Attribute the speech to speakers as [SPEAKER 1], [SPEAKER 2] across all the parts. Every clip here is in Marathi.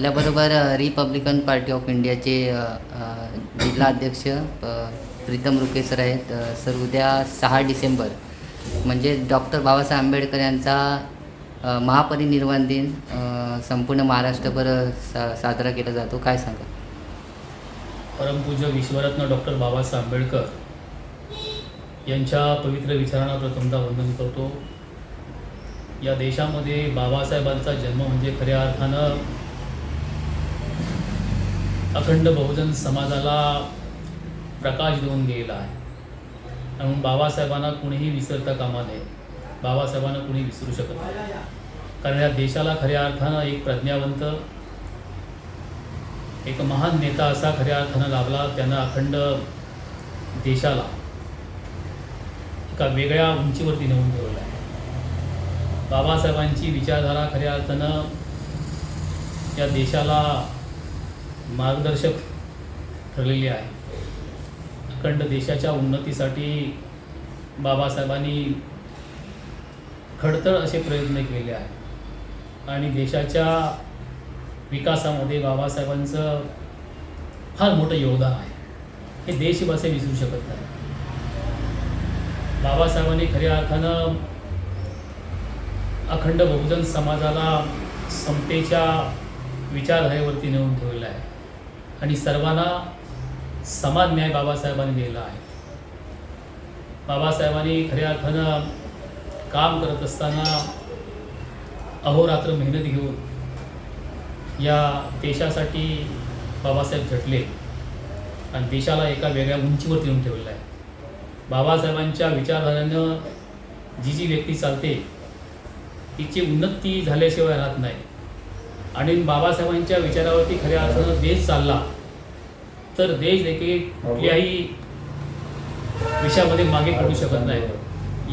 [SPEAKER 1] आपल्याबरोबर रिपब्लिकन पार्टी ऑफ इंडियाचे जिल्हा अध्यक्ष प्रीतम रुके सर आहेत. सर उद्या सहा डिसेंबर म्हणजे डॉक्टर बाबासाहेब आंबेडकर यांचा महापरिनिर्वाण दिन संपूर्ण महाराष्ट्रभर सा साजरा केला जातो. काय सांगा
[SPEAKER 2] परमपूज्य विश्वरत्न डॉक्टर बाबासाहेब आंबेडकर यांच्या पवित्र विचारांना प्रथमता वंदन करतो. या देशामध्ये बाबासाहेबांचा जन्म म्हणजे खऱ्या अर्थानं अखंड बहुजन समाजाला प्रकाश देऊन गेलेला आहे. म्हणून बाबासाहेबांना कुणीही विसरता कामा नये. बाबासाहेबांना कुणी विसरू शकत नाही. कारण या देशाला खऱ्या अर्थानं एक प्रज्ञावंत एक महान नेता असा खऱ्या अर्थानं लाभला त्यानं अखंड देशाला एका वेगळ्या उंचीवरती नेऊन ठेवलं आहे. बाबासाहेबांची विचारधारा खऱ्या अर्थानं या देशाला मार्गदर्शक ठरलेली आहे. अखंड देशाच्या उन्नतीसाठी बाबासाहेबांनी खडतळ असे प्रयत्न केले आहेत. आणि देशाच्या विकासामध्ये बाबासाहेबांचं फार मोठं योगदान आहे. हे देशवासी विसरू शकत नाही. बाबासाहेबांनी खऱ्या अर्थानं अखंड बहुजन समाजाला समतेच्या विचारधारेवरती नेऊन ठेवलेलं आहे. आणि सर्वांना समान न्याय बाबासाहेबांनी दिलेला आहे. बाबासाहेबांनी खऱ्या अर्थानं काम करत असताना अहोरात्र मेहनत घेऊन या देशासाठी बाबासाहेब झटले. आणि देशाला एका वेगळ्या उंचीवर येऊन ठेवलेलं आहे. बाबासाहेबांच्या विचारधारेनं जी जी व्यक्ती चालते तिची उन्नती झाल्याशिवाय राहत नाही. आणि बाबासाहेबांच्या विचारावरती खऱ्या अर्थानं देश चालला. तर देश देखील कुठल्याही विषयामध्ये मागे पडू शकत नाही.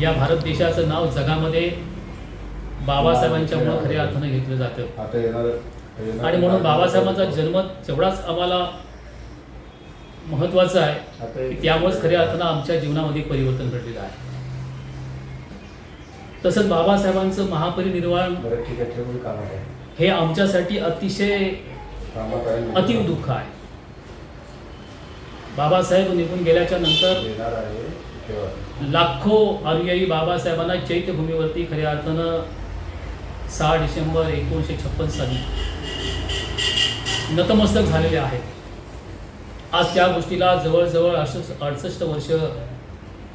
[SPEAKER 2] या भारत देशाचं नाव जगामध्ये बाबासाहेबांच्यामुळं खऱ्या अर्थानं घेतलं जातं. आणि म्हणून बाबासाहेबांचा जन्म तेवढाच आम्हाला महत्त्वाचा आहे की त्यामुळेच खऱ्या अर्थानं आमच्या जीवनामध्ये परिवर्तन घडलेलं आहे. तसंच बाबासाहेबांचं महापरिनिर्वाण हे आमच्यासाठी अतिशय अतिव दुःख आहे. बाबासाहेब निघून
[SPEAKER 3] गेल्याच्यानंतर
[SPEAKER 2] लाखो अनुयायी बाबासाहेबांना चैत्यभूमीवरती खऱ्या अर्थानं सहा डिसेंबर एकोणीसशे छप्पन साली नतमस्तक झालेले आहेत आज त्या गोष्टीला जवळजवळ अडसष्ट अडसष्ट वर्ष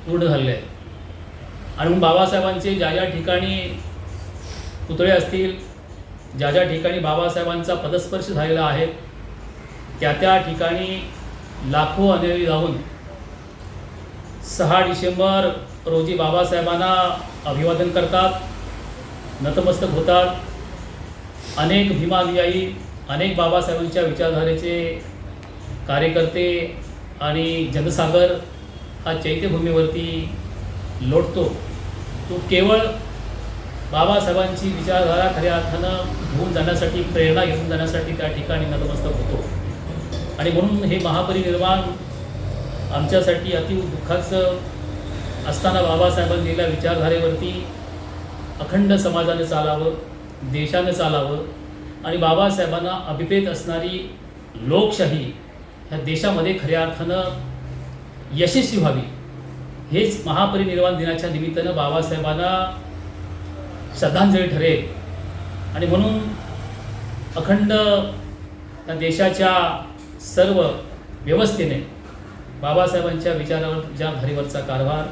[SPEAKER 2] पूर्ण झालेले आहेत. आणि बाबासाहेबांचे ज्या ज्या ठिकाणी पुतळे असतील ज्या ज्या ठिकाणी बाबासाहेबांचा पदस्पर्श झालेला आहे त्या त्या ठिकाणी लाखो अनेरी जाऊन सहा डिसेंबर रोजी बाबासाहेबांना अभिवादन करतात नतमस्तक होतात. अनेक भीमानुयायी अनेक बाबासाहेबांच्या विचारधारेचे कार्यकर्ते आणि जनसागर हा चैत्यभूमीवरती लोटतो. तो केवळ बाबासाहेबांची विचारधारा खऱ्या अर्थानं घेऊन जाण्यासाठी प्रेरणा घेऊन जाण्यासाठी त्या ठिकाणी नतमस्तक होतो. आणि म्हणून हे महापरिनिर्वाण आमच्यासाठी अति दुःखाचं असताना बाबासाहेबांनी दिलेल्या विचारधारेवरती अखंड समाजाने चालावं देशानं चालावं आणि बाबासाहेबांना अभिप्रेत असणारी लोकशाही ह्या देशामध्ये खऱ्या अर्थानं यशस्वी व्हावी. हेच महापरिनिर्वाण दिनाच्या निमित्तानं बाबासाहेबांना श्रद्धांजली ठरेल. आणि म्हणून अखंड त्या देशाच्या सर्व व्यवस्थेने बाबासाहेबांच्या विचारावर ज्या धारेवरचा कारभार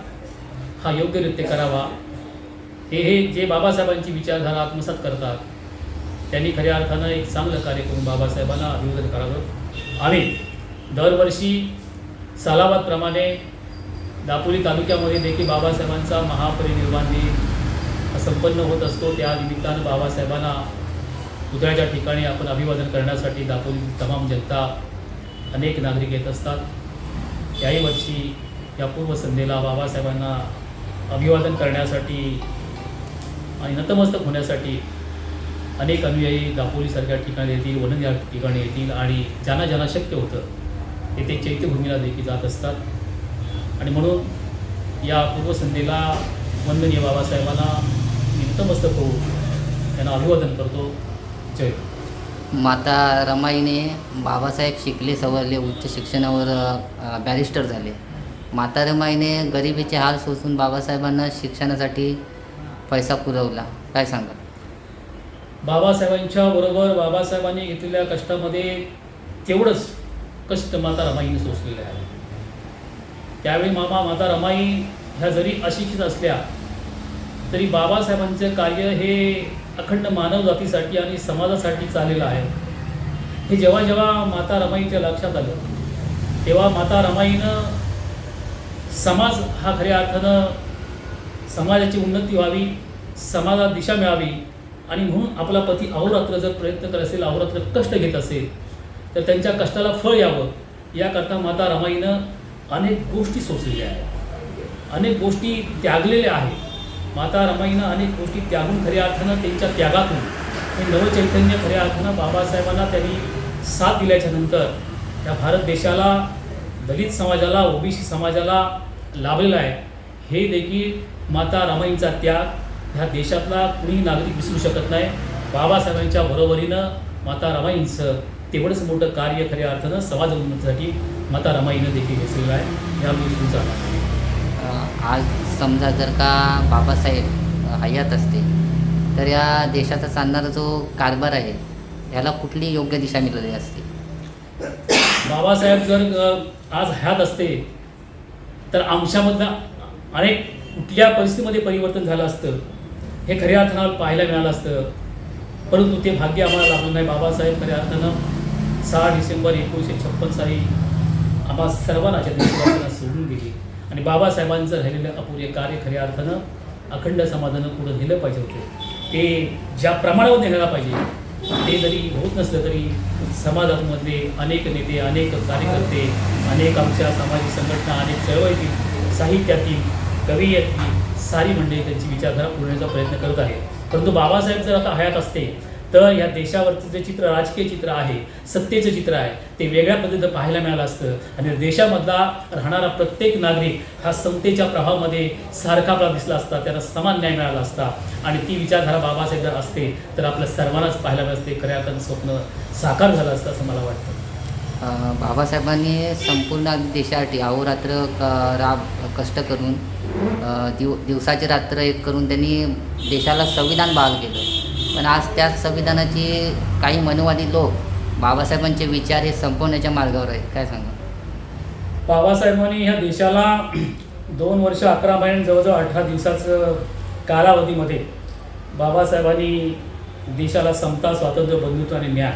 [SPEAKER 2] हा योग्यरित्या करावा. हे हे जे बाबासाहेबांची विचारधारा आत्मसात करतात त्यांनी खऱ्या अर्थानं एक चांगलं कार्य करून बाबासाहेबांना अभिवादन करावं. आम्ही दरवर्षी सालाबादप्रमाणे दापोली तालुक्यामध्ये देखील बाबासाहेबांचा महापरिनिर्वाण दिन हा संपन्न होत असतो. त्या निमित्तानं बाबासाहेबांना पुतळ्याच्या ठिकाणी आपण अभिवादन करण्यासाठी दापोली तमाम जनता अनेक नागरिक येत असतात. याही वर्षी या पूर्वसंध्येला बाबासाहेबांना अभिवादन करण्यासाठी आणि नतमस्तक होण्यासाठी अनेक अनुयायी दापोलीसारख्या ठिकाणी येतील वनन या ठिकाणी येतील आणि ज्यांना ज्यांना शक्य होतं ते ते चैत्यभूमीला देखील जात असतात. आणि म्हणून या पूर्वसंध्येला वंदनीय बाबासाहेबांना मी नतमस्तक होऊन त्यांना अभिवादन करतो. जय
[SPEAKER 1] माता रमाईने बाबासाहेब शिकले सवरले उच्च शिक्षणावर बॅरिस्टर झाले. माता रमाईने गरिबीचे हाल सोसून बाबासाहेबांना शिक्षणासाठी पैसा पुरवला. काय सांगा
[SPEAKER 2] बाबासाहेबांच्या बरोबर बाबासाहेबांनी घेतलेल्या कष्टामध्ये तेवढंच कष्ट माता रमाईने सोसलेले आहे. त्यावेळी मामा माता रमाई ह्या जरी अशिक्षित असल्या तरी बाबासाहेबांचं कार्य हे अखंड मानव जातीसाठी आणि समाजासाठी चाललेलं आहे. हे जेव्हा जेव्हा माता रमाईच्या लक्षात आलं तेव्हा माता रमाईनं समाज हा खऱ्या अर्थानं समाजाची उन्नती व्हावी समाजात दिशा मिळावी आणि म्हणून आपला पती अहोरात्र जर प्रयत्न करत असेल अहोरात्र कष्ट घेत असेल तर त्यांच्या कष्टाला फळ यावं याकरता माता रमाईनं अनेक गोष्टी सोसलेल्या आहेत. अनेक गोष्टी त्यागलेल्या आहेत. माता रमाईनं अनेक गोष्टी त्यागून खऱ्या अर्थानं त्यांच्या त्यागातून हे नवचैतन्य खऱ्या अर्थानं बाबासाहेबांना त्यांनी साथ दिल्याच्या नंतर या भारत देशाला दलित समाजाला ओबीसी समाजाला लाभलेला आहे. हे देखील माता रमाईंचा त्याग. ह्या देशातला कुणीही नागरिक विसरू शकत नाही. बाबासाहेबांच्या बरोबरीनं माता रमाईंचं तेवढंच मोठं कार्य खऱ्या अर्थानं समाज उन्नतीसाठी माता रमाईनं देखील घेतलेलं आहे. या गोष्टींचा
[SPEAKER 1] अ, आज समजा जर का बाबासाहेब हयात असते तर या देशाचा चालणारा जो कारभार आहे याला कुठली योग्य दिशा मिळाली असते?
[SPEAKER 2] बाबासाहेब जर आज हयात असते तर आमच्यामधनं अनेक कुठल्या परिस्थितीमध्ये परिवर्तन झालं असतं हे खऱ्या अर्थानं पाहायला मिळालं असतं. परंतु ते भाग्य आम्हाला लागलं नाही. बाबासाहेब खऱ्या अर्थानं सहा डिसेंबर एकोणीसशे छप्पन साली आम्हा सर्वांना सोडून गेली. आणि बाबासाहेबांचं राहिलेलं अपुरे कार्य खऱ्या अर्थानं अखंड समाजानं पुढं नेलं पाहिजे होते. ते ज्या प्रमाणावर नेलं पाहिजे ते जरी होत नसलं तरी समाजामधले अनेक नेते अनेक कार्यकर्ते अनेक आमच्या सामाजिक संघटना अनेक चळवळीतील साहित्यातील कवयित्री सारी मंडळी त्यांची विचारधारा पुरवण्याचा प्रयत्न करत आहे परंतु बाबासाहेब जर आता हयात असते तर या देशावरचं जे चित्र राजकीय चित्र आहे सत्तेचं चित्र आहे ते वेगळ्या पद्धतीनं पाहायला मिळालं असतं. आणि देशामधला राहणारा प्रत्येक नागरिक हा समतेच्या प्रभावामध्ये सारखा आपला दिसला असता त्याला समान न्याय मिळाला असता. आणि ती विचारधारा बाबासाहेब जर असते तर आपल्या सर्वांनाच पाहायला मिळालं असते. खऱ्या अर्थानं स्वप्न साकार झालं असतं असं मला वाटतं.
[SPEAKER 1] बाबासाहेबांनी संपूर्ण अगदी देशासाठी अहोरात्र क- राब कष्ट करून दिव दिवसाचे रात्र एक करून त्यांनी देशाला संविधान बहाल केलं. पण आज त्या संविधानाची काही मनुवादी लोक बाबासाहेबांचे विचार हे संपवण्याच्या मार्गावर आहेत. काय सांगा
[SPEAKER 2] बाबासाहेबांनी ह्या देशाला दोन वर्ष अकरा महिने जवळजवळ अठरा दिवसाचं कालावधीमध्ये बाबासाहेबांनी देशाला समता स्वातंत्र्य बंधुत्व आणि न्याय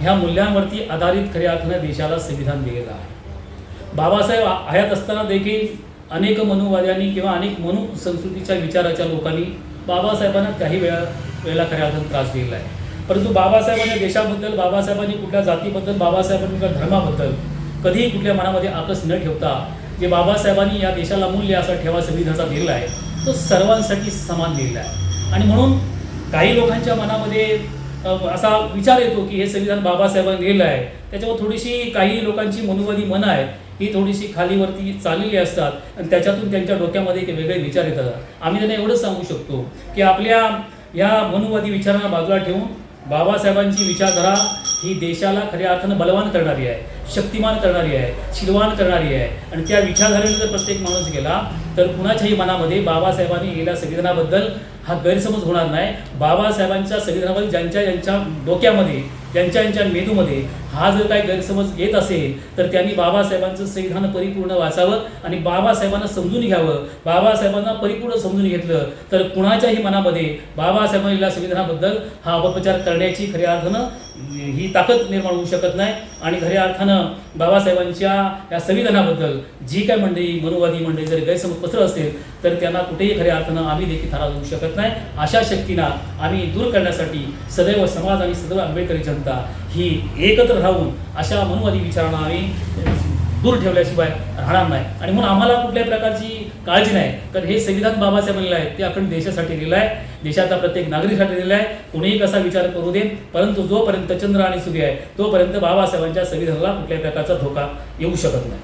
[SPEAKER 2] ह्या मूल्यांवरती आधारित खऱ्या अर्थानं देशाला संविधान दिलेलं आहे. बाबासाहेब आ- हयात असताना देखील अनेक मनुवाद्यांनी किंवा अनेक मनु संस्कृतीच्या विचाराच्या लोकांनी बाबासाहेबांना काही वेळा वेळेला खऱ्या अर्थात त्रास दिलेला आहे. परंतु बाबासाहेबांनी देशाबद्दल बाबासाहेबांनी कुठल्या जातीबद्दल बाबासाहेबांनी कुठल्या धर्माबद्दल कधीही कुठल्या मनामध्ये आकस न ठेवता जे बाबासाहेबांनी या देशाला मूल्य असा ठेवा संविधानाचा दिलेला आहे तो सर्वांसाठी समान दिलेला आहे. आणि म्हणून काही लोकांच्या मनामध्ये असा विचार येतो की हे संविधान बाबासाहेबांनी लिहिलं आहे. त्याच्यावर थोडीशी काही लोकांची मनुवादी मनं आहेत ही थोडीशी खालीवरती चाललेली असतात आणि त्याच्यातून त्यांच्या डोक्यामध्ये एक वेगळे विचार येतात. आम्ही त्यांना एवढंच सांगू शकतो की आपल्या या मनुवादी विचारांना बाजूला ठेवून बाबासाहेबांची विचारधारा ही देशाला खऱ्या अर्थानं बलवान करणारी आहे शक्तिमान करणारी आहे शिलवान करणारी आहे. आणि त्या विचारधारेने जर प्रत्येक माणूस गेला तर कुणाच्याही मनामध्ये बाबासाहेबांनी लिहिलेल्या संविधानाबद्दल हा गैरसमज होणार नाही. बाबासाहेबांच्या संविधानाबद्दल ज्यांच्या ज्यांच्या डोक्यामध्ये ज्यांच्या यांच्या मेंदूमध्ये हा जर काही गैरसमज येत असेल तर त्यांनी बाबासाहेबांचं संविधान परिपूर्ण वाचावं आणि बाबासाहेबांना समजून घ्यावं. बाबासाहेबांना परिपूर्ण समजून घेतलं तर कुणाच्याही मनामध्ये बाबासाहेबांना संविधानाबद्दल हा अपप्रचार करण्याची खऱ्या अर्थानं ही ताकद निर्माण होऊ शकत नाही. आणि खऱ्या अर्थानं बाबासाहेबांच्या या संविधानाबद्दल जी काय मंडळी मनोवादी मंडळी जर गैरसमज पसरत असेल तर त्यांना कुठेही खऱ्या अर्थानं आम्ही देखील थारा देऊ शकत नाही. अशा शक्तींना आम्ही दूर करण्यासाठी सदैव समाज आणि सदैव आंबेडकरी जनता ही एकत्र राहून अशा मनुवादी विचारांना आम्ही दूर ठेवल्याशिवाय राहणार नाही. आणि म्हणून आम्हाला कुठल्याही प्रकारची काळजी नाही. कारण हे संविधान बाबासाहेब लिहिलं आहे ते आपण देशासाठी लिहिलं आहे देशाचा प्रत्येक नागरिकासाठी दिलेला आहे. कोणीही कसा विचार करू दे परंतु जोपर्यंत चंद्र आणि सूर्य आहे तोपर्यंत बाबासाहेबांच्या संविधानाला कुठल्याही प्रकारचा धोका येऊ शकत नाही.